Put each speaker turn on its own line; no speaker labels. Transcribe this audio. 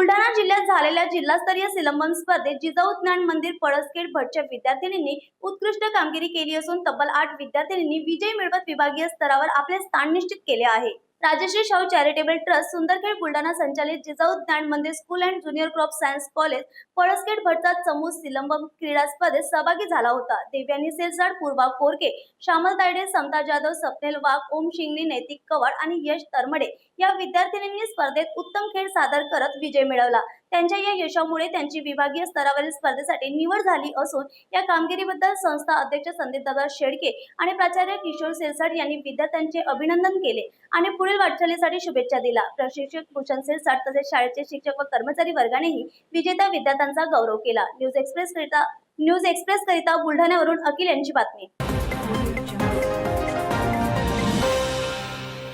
बुलढाणा जिल्ह्यात झालेल्या जिल्हास्तरीय सिलंबन स्पर्धेत जिजाऊ ज्ञान मंदिर पळसखेड भटच्या विद्यार्थिनींनी उत्कृष्ट कामगिरी केली असून तब्बल आठ विद्यार्थिनींनी विजय मिळवत विभागीय स्तरावर आपले स्थान निश्चित केले आहे. राजश्री शाहू चॅरिटेबल ट्रस्ट सुंदरखेड बुलढाणा संचालित Jijau Gyan Mandir school and junior crop science college Palaskhed भटचा चमू सिलंबम क्रीडा स्पर्धेत सहभागी झाला होता. देव्यानी सेलसाड पूर्वा कोरके श्यामल तायडे समता जाधव सपनेल वाघ ओम शिंगणे नैतिक कवाड आणि यश तरमडे या विद्यार्थिनींनी स्पर्धेत उत्तम खेळ सादर करत विजय मिळवला. त्यांच्या या यशामुळे त्यांची विभागीय स्तरावरील स्पर्धेसाठी निवड झाली असून या कामगिरीबद्दल संस्था अध्यक्ष संदीपदादा शेडके आणि प्राचार्य किशोर सेलसाट यांनी विद्यार्थ्यांचे अभिनंदन केले आणि पुढील वाटचालीसाठी शुभेच्छा दिला प्रशिक्षक भूषण सेलसाट तसेच शाळेचे शिक्षक व कर्मचारी वर्गानेही विजेत्या विद्यार्थ्यांचा गौरव केला. न्यूज एक्सप्रेस करिता न्यूज एक्सप्रेस करिता बुलढाण्यावरून अखिल यांची बातमी.